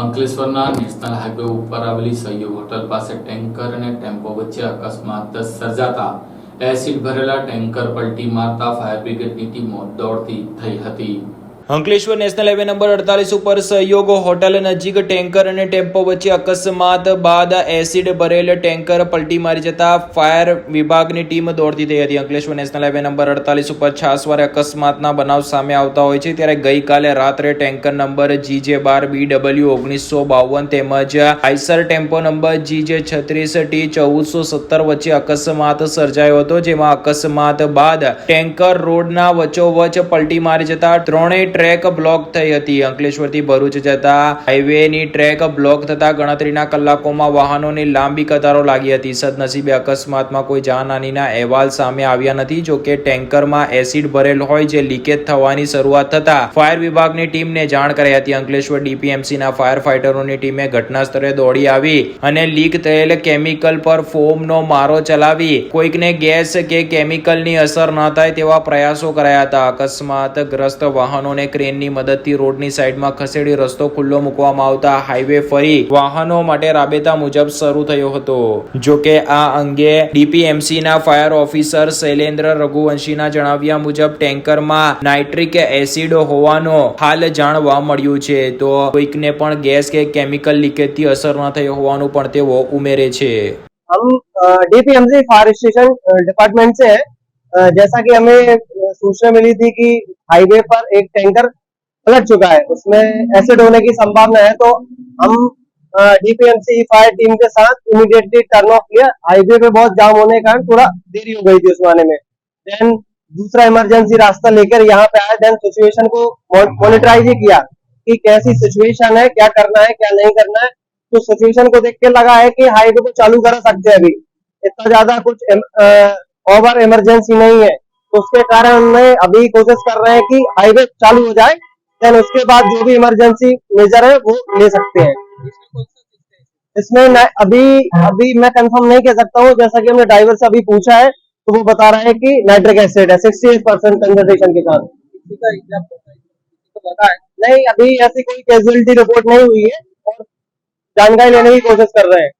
અંકલેશ્વરના national highway ઉપર આવેલી સહયોગ હોટલ પાસે ટેન્કર અને ટેમ્પો વચ્ચે અકસ્માત સર્જાતા એસિડ ભરેલા ટેન્કર પલટી મારતા ફાયર બ્રિગેડની ટીમો દોડતી થઈ હતી. અંકલેશ્વર નેશનલ હાઈવે નંબર અડતાલીસ ઉપર સહયોગ હોટલ નજીક ટેન્કર અને ટેમ્પો વચ્ચે અકસ્માત બાદ એસિડ ભરેલ ટેન્કર પલટી મારી જતા ફાયર વિભાગની ટીમ દોડતી થઈ હતી. અંકલેશ્વર નેશનલ હાઈવે નંબર અડતાલીસ ઉપર છાસવારે અકસ્માતના બનાવ સામે આવતા હોય છે ત્યારે ગઈકાલે રાત્રે ટેન્કર નંબર જીજે બાર બી ડબલ્યુ ઓગણીસો બાવન તેમજ આઈસર ટેમ્પો નંબર જીજે છત્રીસ ટી ચૌદસો સત્તર વચ્ચે અકસ્માત સર્જાયો હતો, જેમાં અકસ્માત બાદ ટેન્કર રોડના વચ્ચોવચ પલટી મારી જતા ત્રણેય ટ્રેક બ્લોક થઈ હતી. અંકલેશ્વરથી ભરૂચ જતા હાઈવેની ટ્રેક બ્લોક થતા ગણતરીના કલાકોમાં વાહનોની લાંબી કતારો લાગી હતી. સદનસીબે અકસ્માતમાં કોઈ જાનહાનીના અહેવાલ સામે આવ્યા નથી. જો કે ટેન્કરમાં એસિડ ભરેલ હોય જે લીકેજ થવાની શરૂઆત થતા ફાયર વિભાગની ટીમને જાણ કરાઈ હતી. અંકલેશ્વર ડીપીએમસીના ફાયર ફાઈટરોની ટીમે ઘટના સ્થળે દોડી આવી અને લીક થયેલ કેમિકલ પર ફોમનો મારો ચલાવી કોઈકને ગેસ કે કેમિકલની અસર ન થાય તેવા પ્રયાસો કરાયા હતા. અકસ્માતગ્રસ્ત વાહનોને ક્રેનની મદદથી રોડની સાઈડમાં ખસેડી રસ્તો ખુલ્લો મૂકવામાં આવતા હાઈવે ફરી વાહનો માટે રાબેતા મુજબ શરૂ થયો હતો જો કે આ અંગે ડીપીએમસી ના ફાયર ઓફિસર શૈલેન્દ્ર રઘુવંશીના જણાવ્યા મુજબ ટેન્કરમાં નાઇટ્રિક એસિડ હોવાનો હાલ જાણવા મળ્યું છે તો કોઈકને પણ ગેસ કે કેમિકલ લીકેજથી અસર ન થઈ હોવાનું પણ તેઓ ઉમેરે છે हम डीपीएमसी फायर स्टेशन डिपार्टमेंट से है अ, जैसा कि हमें अ, सूचना मिली थी कि हाईवे पर एक टैंकर पलट चुका है। उसमें एसिड होने की संभावना है तो हम डीपीएमसी फायर टीम के साथ इमीडिएटली टर्न ऑफ़ किया। हाईवे पे बहुत जाम होने के कारण थोड़ा देरी हो गई थी उसमें आने में। देन दूसरा इमरजेंसी रास्ता लेकर यहाँ पे आया। देन सिचुएशन को मोनिटराइज ही किया कि कैसी सिचुएशन है, क्या करना है, क्या नहीं करना है। तो सिचुएशन को देख के लगा है कि हाईवे को चालू कर सकते हैं अभी। इतना ज़्यादा कुछ ओवर इमरजेंसी नहीं है। उसके कारण हमने अभी कोशिश कर रहे हैं कि हाईवे चालू हो जाए देन उसके बाद जो भी इमरजेंसी मेजर है वो ले सकते हैं। इसमें अभी अभी मैं कंफर्म नहीं कह सकता हूँ जैसा कि हमने ड्राइवर से अभी पूछा है तो वो बता रहा है कि नाइट्रिक एसिड है सिक्सटी एट परसेंट कंसंट्रेशन के साथ नहीं अभी ऐसी कोई कैजुअलिटी रिपोर्ट नहीं हुई है और जानकारी लेने की कोशिश कर रहे हैं।